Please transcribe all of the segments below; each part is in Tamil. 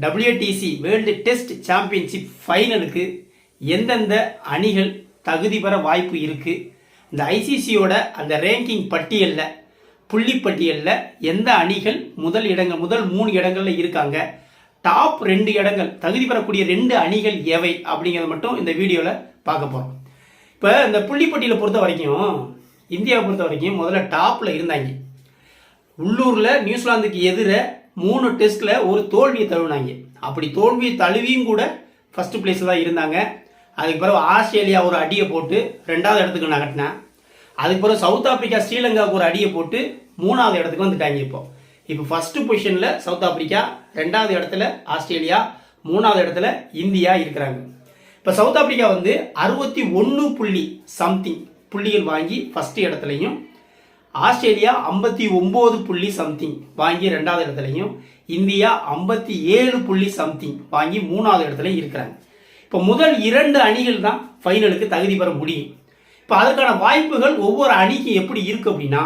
டபிள்யூடிசி வேர்ல்டு டெஸ்ட் சாம்பியன்ஷிப் ஃபைனலுக்கு எந்தெந்த அணிகள் தகுதி பெற வாய்ப்பு இருக்குது இந்த ஐசிசியோட அந்த ரேங்கிங் பட்டியலில் புள்ளி பட்டியலில் எந்த அணிகள் முதல் இடங்கள் முதல் மூணு இடங்கள்ல இருக்காங்க? டாப் ரெண்டு இடங்கள் தகுதி பெறக்கூடிய ரெண்டு அணிகள் எவை அப்படிங்கிறத மட்டும் இந்த வீடியோவில் பார்க்க போகிறோம் இப்போ இந்த புள்ளிப்பட்டியலை பொறுத்த வரைக்கும் இந்தியாவை பொறுத்த வரைக்கும் முதல்ல டாப்பில் இருந்தாங்க. உள்ளூரில் நியூசிலாந்துக்கு எதிராக மூணு டெஸ்ட்டில் ஒரு தோல்வியை தழுவினாங்க. அப்படி தோல்வியை தழுவியும் கூட ஃபர்ஸ்ட் பிளேஸில் தான் இருந்தாங்க. அதுக்கு பிறகு ஆஸ்திரேலியா ஒரு அடியை போட்டு ரெண்டாவது இடத்துக்கு நகட்டினேன் அதுக்கு பிறகு சவுத் ஆப்பிரிக்கா ஸ்ரீலங்காவுக்கு ஒரு அடியை போட்டு மூணாவது இடத்துக்கு வந்துட்டாங்க இப்போ. இப்போ ஃபர்ஸ்ட் பொசிஷனில் சவுத் ஆப்பிரிக்கா ரெண்டாவது இடத்துல ஆஸ்திரேலியா மூணாவது இடத்துல இந்தியா இருக்கிறாங்க. இப்போ சவுத் ஆப்பிரிக்கா வந்து அறுபத்தி ஒன்று புள்ளி சம்திங் புள்ளிகள் வாங்கி ஃபர்ஸ்ட் இடத்துலையும் ஆஸ்திரேலியா ஐம்பத்தி ஒம்பது புள்ளி சம்திங் வாங்கி ரெண்டாவது இடத்துலையும் இந்தியா ஐம்பத்தி ஏழு புள்ளி சம்திங் வாங்கி மூணாவது இடத்துலையும் இருக்கிறாங்க. இப்போ முதல் இரண்டு அணிகள் தான் ஃபைனலுக்கு தகுதி பெற முடியும். இப்போ அதற்கான வாய்ப்புகள் ஒவ்வொரு அணிக்கும் எப்படி இருக்கு அப்படின்னா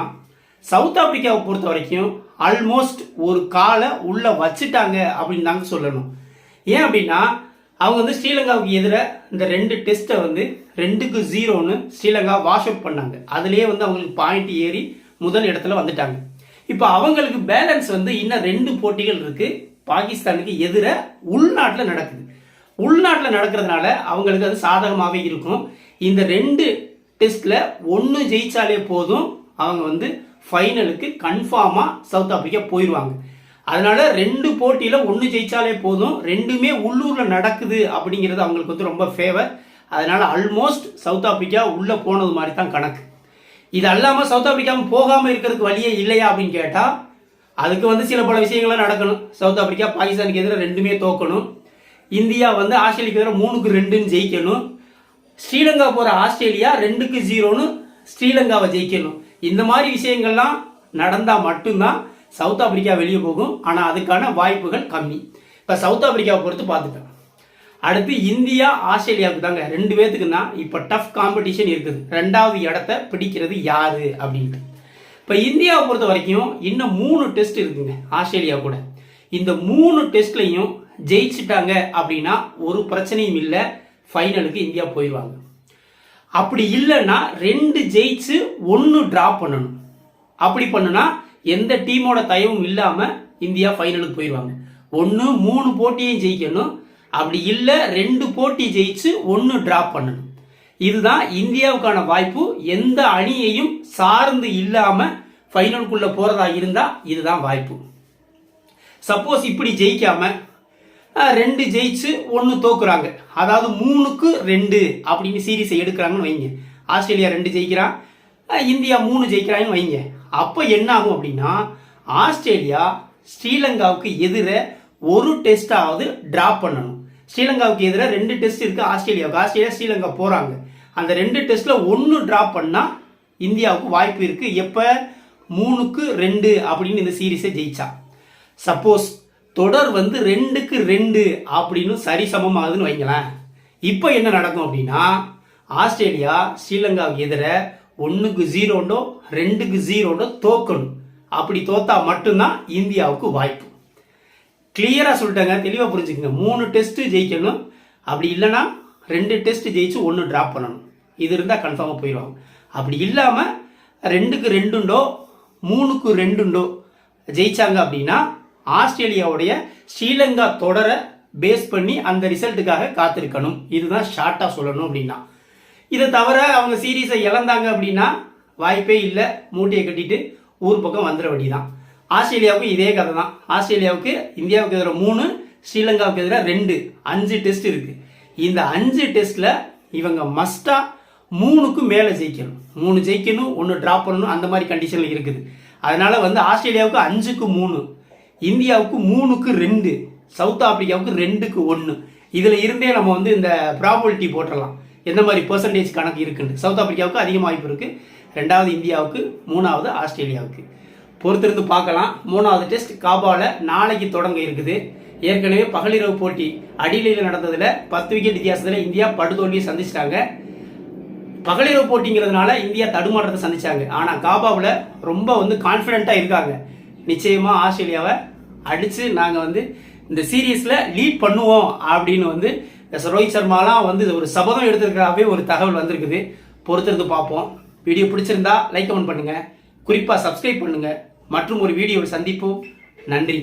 சவுத் ஆப்பிரிக்காவை பொறுத்த வரைக்கும் ஆல்மோஸ்ட் ஒரு காலை உள்ளே வச்சுட்டாங்க அப்படின்னு தாங்க சொல்லணும். ஏன் அப்படின்னா அவங்க வந்து ஸ்ரீலங்காவுக்கு எதிராக இந்த ரெண்டு டெஸ்ட்டை வந்து ரெண்டுக்கு ஜீரோன்னு ஸ்ரீலங்கா வாஷ் அவுட் பண்ணாங்க. அதுலேயே வந்து அவங்களுக்கு பாயிண்ட் ஏறி முதல் இடத்துல வந்துட்டாங்க. இப்போ அவங்களுக்கு பேலன்ஸ் வந்து இன்னும் ரெண்டு போட்டிகள் இருக்கு. பாகிஸ்தானுக்கு எதிர உள்நாட்டில் நடக்குது. உள்நாட்டில் நடக்கிறதுனால அவங்களுக்கு அது சாதகமாகவே இருக்கும். இந்த ரெண்டு டெஸ்ட்ல ஒன்று ஜெயிச்சாலே போதும். அவங்க வந்து ஃபைனலுக்கு கன்ஃபார்மாக சவுத் ஆப்பிரிக்கா போயிடுவாங்க அதனால ரெண்டு போட்டியில் ஒன்று ஜெயிச்சாலே போதும். ரெண்டுமே உள்ளூரில் நடக்குது அப்படிங்கிறது அவங்களுக்கு வந்து ரொம்ப ஃபேவர் அதனால ஆல்மோஸ்ட் சவுத் ஆப்பிரிக்கா உள்ளே போனது மாதிரி தான் கணக்கு. இது அல்லாமல் சவுத் ஆப்பிரிக்காவும் போகாமல் இருக்கிறதுக்கு வழியே இல்லையா அப்படின்னு கேட்டால் அதுக்கு வந்து சில பல விஷயங்கள்லாம் நடக்கணும். சவுத் ஆப்பிரிக்கா பாகிஸ்தானுக்கு எதிராக ரெண்டுமே தோக்கணும். இந்தியா வந்து ஆஸ்திரேலியாவுக்கு எதிராக மூணுக்கு ரெண்டுன்னு ஜெயிக்கணும். ஸ்ரீலங்கா போகிற ஆஸ்திரேலியா ரெண்டுக்கு ஜீரோன்னு ஸ்ரீலங்காவை ஜெயிக்கணும். இந்த மாதிரி விஷயங்கள்லாம் நடந்தால் மட்டும்தான் சவுத் ஆப்பிரிக்கா வெளியே போகும். ஆனால் அதுக்கான வாய்ப்புகள் கம்மி. இப்போ சவுத் ஆப்பிரிக்காவை பொறுத்து பார்த்துட்டேன் அடுத்து இந்தியா ஆஸ்திரேலியாவுக்கு தாங்க ரெண்டு பேர்த்துக்கு தான் இப்போ டஃப் காம்படிஷன் இருக்குது. ரெண்டாவது இடத்த பிடிக்கிறது யாரு அப்படின்ட்டு. இப்போ இந்தியாவை பொறுத்த வரைக்கும் இன்னும் மூணு டெஸ்ட் இருக்குங்க ஆஸ்திரேலியா கூட. இந்த மூணு டெஸ்ட்லையும் ஜெயிச்சுட்டாங்க அப்படின்னா ஒரு பிரச்சனையும் இல்லை ஃபைனலுக்கு இந்தியா போயிடுவாங்க. அப்படி இல்லைன்னா ரெண்டு ஜெயிச்சு ஒன்று டிராப் பண்ணணும். அப்படி பண்ணுனா எந்த டீமோட தயவும் இல்லாமல் இந்தியா ஃபைனலுக்கு போயிடுவாங்க. ஒன்று மூணு போட்டியும் ஜெயிக்கணும். அப்படி இல்லை ரெண்டு போட்டி ஜெயிச்சு ஒன்று ட்ராப் பண்ணணும். இதுதான் இந்தியாவுக்கான வாய்ப்பு. எந்த அணியையும் சார்ந்து இல்லாமல் ஃபைனலுக்குள்ளே போகிறதா இருந்தால் இதுதான் வாய்ப்பு. சப்போஸ் இப்படி ஜெயிக்காம ரெண்டு ஜெயிச்சு ஒன்று தோக்குறாங்க. அதாவது மூணுக்கு ரெண்டு அப்படின்னு சீரீஸை எடுக்கிறாங்கன்னு வைங்க. ஆஸ்திரேலியா ரெண்டு ஜெயிக்கிறான் இந்தியா மூணு ஜெயிக்கிறாங்கன்னு வைங்க. அப்போ என்ன ஆகும் அப்படின்னா ஆஸ்திரேலியா ஸ்ரீலங்காவுக்கு எதிர ஒரு டெஸ்டாவது ட்ராப் பண்ணணும். ஸ்ரீலங்காவுக்கு எதிராக ரெண்டு டெஸ்ட் இருக்குது ஆஸ்திரேலியாவுக்கு. ஆஸ்திரேலியா ஸ்ரீலங்கா போகிறாங்க அந்த ரெண்டு டெஸ்ட்டில் ஒன்று ட்ராப் பண்ணால் இந்தியாவுக்கு வாய்ப்பு இருக்குது எப்போ? மூணுக்கு ரெண்டு அப்படின்னு இந்த சீரீஸை ஜெயிச்சா. சப்போஸ் தொடர் வந்து ரெண்டுக்கு ரெண்டு அப்படின்னு சரிசமமாகுதுன்னு வைங்களேன். இப்போ என்ன நடக்கும் அப்படின்னா ஆஸ்திரேலியா ஸ்ரீலங்காவுக்கு எதிர ஒன்றுக்கு ஜீரோண்டோ ரெண்டுக்கு ஜீரோண்டோ தோக்கணும். அப்படி தோத்தா மட்டும்தான் இந்தியாவுக்கு வாய்ப்பு. கிளியராக சொல்லிட்டாங்க. தெளிவாக புரிஞ்சுக்கங்க. மூணு டெஸ்ட்டு ஜெயிக்கணும். அப்படி இல்லைன்னா ரெண்டு டெஸ்ட் ஜெயிச்சு ஒன்று ட்ராப் பண்ணணும். இது இருந்தால் கன்ஃபார்மாக போயிடுவாங்க. அப்படி இல்லாமல் ரெண்டுக்கு ரெண்டுண்டோ மூணுக்கு ரெண்டுண்டோ ஜெயிச்சாங்க அப்படின்னா ஆஸ்திரேலியாவுடைய ஸ்ரீலங்கா தொடரை பேஸ் பண்ணி அந்த ரிசல்ட்டுக்காக காத்திருக்கணும். இதுதான் ஷார்ட்டாக சொல்லணும் அப்படின்னா. இதை தவிர அவங்க சீரீஸை இழந்தாங்க அப்படின்னா வாய்ப்பே இல்லை. மூட்டையை கட்டிட்டு ஊர் பக்கம் வந்துட வேண்டியதான் ஆஸ்திரேலியாவுக்கு இதே கதை தான் ஆஸ்திரேலியாவுக்கு இந்தியாவுக்கு எதிராக மூணு ஸ்ரீலங்காவுக்கு எதிராக ரெண்டு அஞ்சு டெஸ்ட் இருக்கு. இந்த அஞ்சு டெஸ்ட்ல இவங்க மஸ்டா மூணுக்கு மேலே ஜெயிக்கணும். மூணு ஜெயிக்கணும் ஒன்று ட்ராப் பண்ணணும் அந்த மாதிரி கண்டிஷனில் இருக்குது. அதனால வந்து ஆஸ்திரேலியாவுக்கு அஞ்சுக்கு மூணு இந்தியாவுக்கு மூணுக்கு ரெண்டு சவுத் ஆப்பிரிக்காவுக்கு ரெண்டுக்கு ஒன்று இதில் இருந்தே நம்ம வந்து இந்த ப்ராபபிலிட்டி போட்டுடலாம் எந்த மாதிரி பெர்சன்டேஜ் கணக்கு இருக்குன்னு. சவுத் ஆப்பிரிக்காவுக்கு அதிக வாய்ப்பு இருக்குது ரெண்டாவது இந்தியாவுக்கு மூணாவது ஆஸ்திரேலியாவுக்கு. பொறுத்திருந்து பார்க்கலாம். மூணாவது டெஸ்ட் காபாவில் நாளைக்கு தொடங்க இருக்குது. ஏற்கனவே பகலிரவு போட்டி அடிலையில் நடந்ததில் பத்து விக்கெட் வித்தியாசத்தில் இந்தியா படுதோல்வியை சந்திச்சிட்டாங்க. பகலிரவு போட்டிங்கிறதுனால இந்தியா தடுமாற்றத்தை சந்திச்சாங்க. ஆனால் காபாவில் ரொம்ப வந்து கான்ஃபிடென்ட்டாக இருக்காங்க. நிச்சயமாக ஆஸ்திரேலியாவை அடித்து நாங்கள் வந்து இந்த சீரீஸில் லீட் பண்ணுவோம் அப்படின்னு வந்து ரோஹித் சர்மாலாம் வந்து ஒரு சபதம் எடுத்திருக்கிறாவே ஒரு தகவல் வந்திருக்குது. பொறுத்திருந்து பார்ப்போம். வீடியோ பிடிச்சிருந்தா லைக் கமெண்ட் பண்ணுங்கள் குறிப்பாக சப்ஸ்கிரைப் பண்ணுங்கள் மற்றும் ஒரு வீடியோவில் சந்திப்போம். நன்றி.